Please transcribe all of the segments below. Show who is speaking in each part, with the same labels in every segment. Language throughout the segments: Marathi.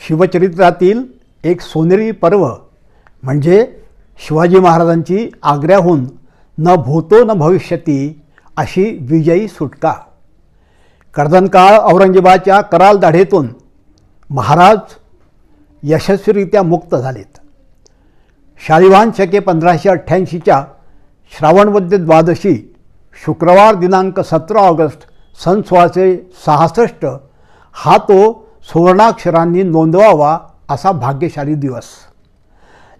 Speaker 1: शिवचरित्रातील एक सोनेरी पर्व म्हणजे शिवाजी महाराजांची आग्र्याहून न भूतो न भविष्यती अशी विजयी सुटका. कर्दनकाळ औरंगजेबाच्या कराल दाढेतून महाराज यशस्वीरित्या मुक्त झालेत. शालिवान शके पंधराशे अठ्ठ्याऐंशीच्या श्रावणवद्य द्वादशी शुक्रवार दिनांक सतरा ऑगस्ट सन सोळाशे सहासष्ट हा तो सुवर्णाक्षरांनी नोंदवावा असा भाग्यशाली दिवस.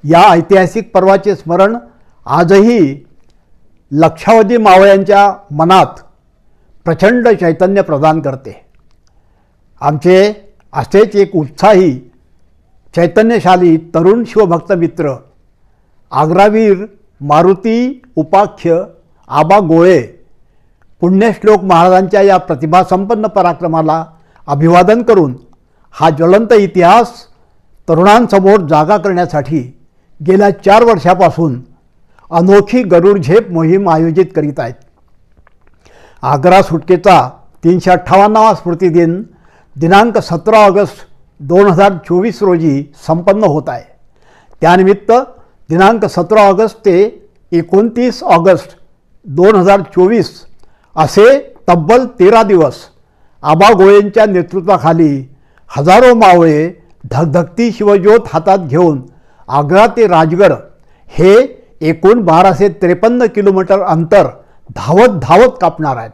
Speaker 1: या ऐतिहासिक पर्वाचे स्मरण आजही लक्षावधी मावळ्यांच्या मनात प्रचंड चैतन्य प्रदान करते. आमचे असेच एक उत्साही चैतन्यशाली तरुण शिवभक्त मित्र आग्रावीर मारुती उपाख्य आबा गोळे पुण्यश्लोक महाराजांच्या या प्रतिभासंपन्न पराक्रमाला अभिवादन करून हा ज्वलंत इतिहास तरुणांसमोर जागा करण्यासाठी गेल्या चार वर्षापासून अनोखी गरुड झेप मोहीम आयोजित करीत आहेत. आग्रा सुटकेचा तीनशे अठ्ठावन्नावा स्मृतिदिन दिनांक सतरा ऑगस्ट दोन हजार चोवीस रोजी संपन्न होत आहे. त्यानिमित्त दिनांक सतरा ऑगस्ट ते एकोणतीस ऑगस्ट दोन हजार चोवीस असे तब्बल तेरा दिवस आबा गोळेंच्या नेतृत्वाखाली हजारो मावळे धगधगती शिवज्योत हातात घेऊन आग्रा ते राजगड हे एकूण बाराशे त्रेपन्न किलोमीटर अंतर धावत धावत कापणार आहेत.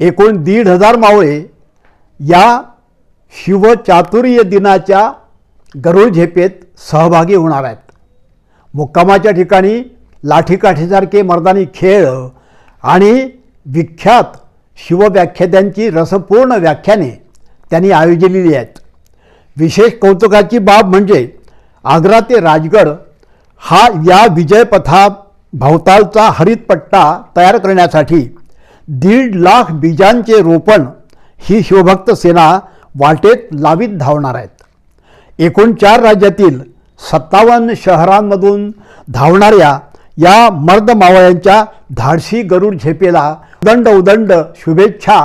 Speaker 1: एकूण दीड हजार मावळे या शिवचातुर्य दिनाच्या गरुड झेपेत सहभागी होणार आहेत. मुक्कामाच्या ठिकाणी लाठीकाठीसारखे मर्दानी खेळ आणि विख्यात शिवव्याख्यात्यांची रसपूर्ण व्याख्याने त्यांनी आयोजलेली आहेत. विशेष कौतुकाची बाब म्हणजे आग्रा ते राजगड हा या विजयपथा भवतालचा हरितपट्टा तयार करण्यासाठी दीड लाख बीजांचे रोपण ही शिवभक्त सेना वाटेत लावीत धावणार आहेत. एकूण चार राज्यातील सत्तावन्न शहरांमधून धावणाऱ्या या मर्द मावळ्यांच्या धाडसी गरुड झेपेला उदंड उदंड शुभेच्छा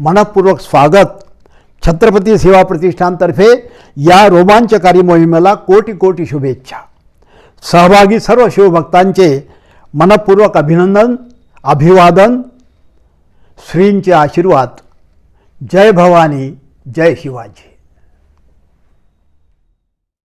Speaker 1: मनपूर्वक स्वागत. छत्रपती सेवा प्रतिष्ठानतर्फे या रोमांचकारी मोहिमेला कोटी कोटी शुभेच्छा. सहभागी सर्व शिवभक्तांचे मनपूर्वक अभिनंदन अभिवादन. श्रींचे आशीर्वाद. जय भवानी जय शिवाजी.